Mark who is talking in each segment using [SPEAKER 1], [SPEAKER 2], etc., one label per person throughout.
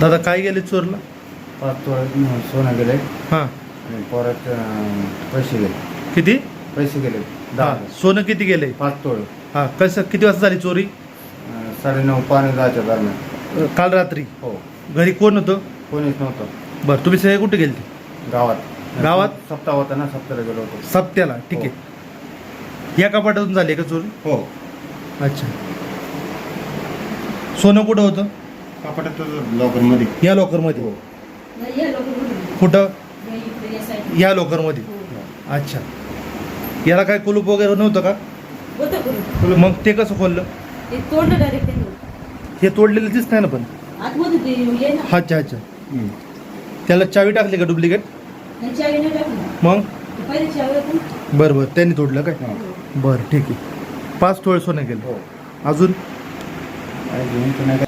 [SPEAKER 1] दादा काय गेले चोरला?
[SPEAKER 2] पाच तोळे सोनं गेले.
[SPEAKER 1] हां.
[SPEAKER 2] आणि परत पैसे गेले.
[SPEAKER 1] किती?
[SPEAKER 2] पैसे गेले.
[SPEAKER 1] हां.
[SPEAKER 2] दहा
[SPEAKER 1] सोनं किती गेले?
[SPEAKER 2] पाच तोळे
[SPEAKER 1] हां. कसं किती वाजता झाली चोरी?
[SPEAKER 2] अं, साडेनऊ पाणी दहाच्या दरम्यान.
[SPEAKER 1] अ, काल रात्री?
[SPEAKER 2] हो.
[SPEAKER 1] घरी कोण होतं?
[SPEAKER 2] कोणीच नव्हतं.
[SPEAKER 1] बरं तुम्ही सगळे कुठे गेलते?
[SPEAKER 2] गावात.
[SPEAKER 1] गावात?
[SPEAKER 2] सप्ताह होता ना सप्ताला गेलो होतो.
[SPEAKER 1] सप्त्याला. ठीक आहे. या कपाटातून झाली का चोरी?
[SPEAKER 2] हो.
[SPEAKER 1] अच्छा. सोनं कुठं होतं?
[SPEAKER 2] लॉकरमध्ये
[SPEAKER 1] या लॉकरमध्ये
[SPEAKER 2] हो.
[SPEAKER 1] कुठं? या लॉकरमध्ये अच्छा. याला काय कुलूप वगैरे नव्हतं का? मग ते कसं खोललं? हे तोडलेलं दिसत नाही ना पण? अच्छा अच्छा. त्याला चावी टाकली का डुप्लिकेट मग?
[SPEAKER 3] पहिले चावी होती
[SPEAKER 1] बरं बरं. त्यांनी तोडलं काय?
[SPEAKER 2] हो.
[SPEAKER 1] बरं ठीक आहे. पाच तोळे सोनं गेलं
[SPEAKER 2] हो.
[SPEAKER 1] अजून
[SPEAKER 2] आणि घेऊन तर नाही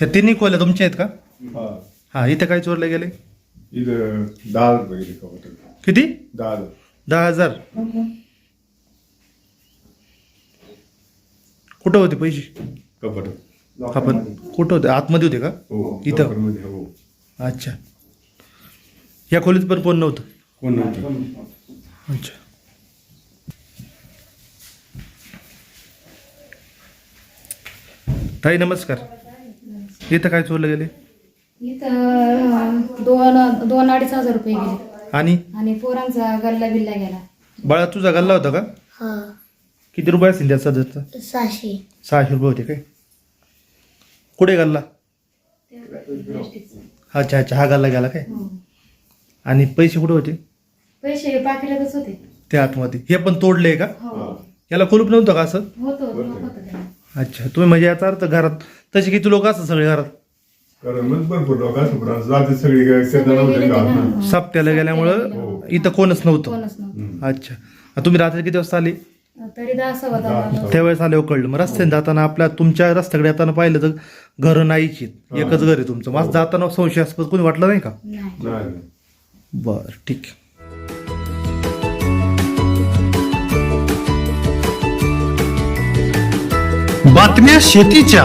[SPEAKER 1] हे तिन्ही खोल्या तुमच्या आहेत का?
[SPEAKER 4] हा.
[SPEAKER 1] हां इथे काय चोरले गेले?
[SPEAKER 4] इथं दहा रुपये गेले कपाटात
[SPEAKER 1] किती?
[SPEAKER 4] दहा हजार.
[SPEAKER 1] दहा हजार. कुठं होते पैसे?
[SPEAKER 4] कपाटात
[SPEAKER 1] आपण कुठं होते? आतमध्ये होते का?
[SPEAKER 4] हो
[SPEAKER 1] इथं?
[SPEAKER 4] लॉकरमध्ये, हो.
[SPEAKER 1] अच्छा. या खोलीत पण कोण नव्हतं?
[SPEAKER 4] कोण नव्हतं?
[SPEAKER 1] अच्छा. ताई नमस्कार. इथं काय चोरलं गेले?
[SPEAKER 5] इथं दोन दोन अडीच हजार रुपये गेले.
[SPEAKER 1] आणि?
[SPEAKER 5] आणि पोरांचा गल्ला बिल्ला गेला.
[SPEAKER 1] बाळा तुझा गल्ला होता का?
[SPEAKER 6] हा.
[SPEAKER 1] किती रुपये असतील त्याचा सध्याचा?
[SPEAKER 6] सहाशे.
[SPEAKER 1] सहाशे रुपये होते काय? कुठे गल्ला? अच्छा अच्छा हा गल्ला गेला काय?
[SPEAKER 5] हो.
[SPEAKER 1] आणि पैसे कुठे होते?
[SPEAKER 5] पैसे पाकिटातच होते.
[SPEAKER 1] ते आतमध्ये. हे पण तोडले का?
[SPEAKER 5] हो.
[SPEAKER 1] याला कुलूप नव्हतं का असं?
[SPEAKER 5] होतं होतं त्याला.
[SPEAKER 1] अच्छा तुम्ही म्हणजे याचा अर्थ घरात तसे किती लोक असतात सगळे घरात?
[SPEAKER 4] कारण मग भरपूर लोक असं पण असं जाते सगळी गावात.
[SPEAKER 1] सप्त्याला गेल्यामुळं
[SPEAKER 4] हो.
[SPEAKER 1] इथं कोणच नव्हतं.
[SPEAKER 5] कोणच नव्हतं.
[SPEAKER 1] अच्छा. आणि तुम्ही रात्री किती वाजता आले?
[SPEAKER 5] तरी दहा सव्वा दहा
[SPEAKER 4] दहा.
[SPEAKER 5] वाजता.
[SPEAKER 1] त्यावेळेस आले कळलं मग रस्त्याने जाताना आपल्या तुमच्या रस्त्याकडे येताना पाहिलं तर घरं नाहीच. एकच घर आहे तुमचं. माझं जाताना संशयास्पद कोणी वाटलं नाही का?
[SPEAKER 5] नाही.
[SPEAKER 4] नाही. नाही.
[SPEAKER 1] बर ठीक
[SPEAKER 7] बातम्या शेतीच्या.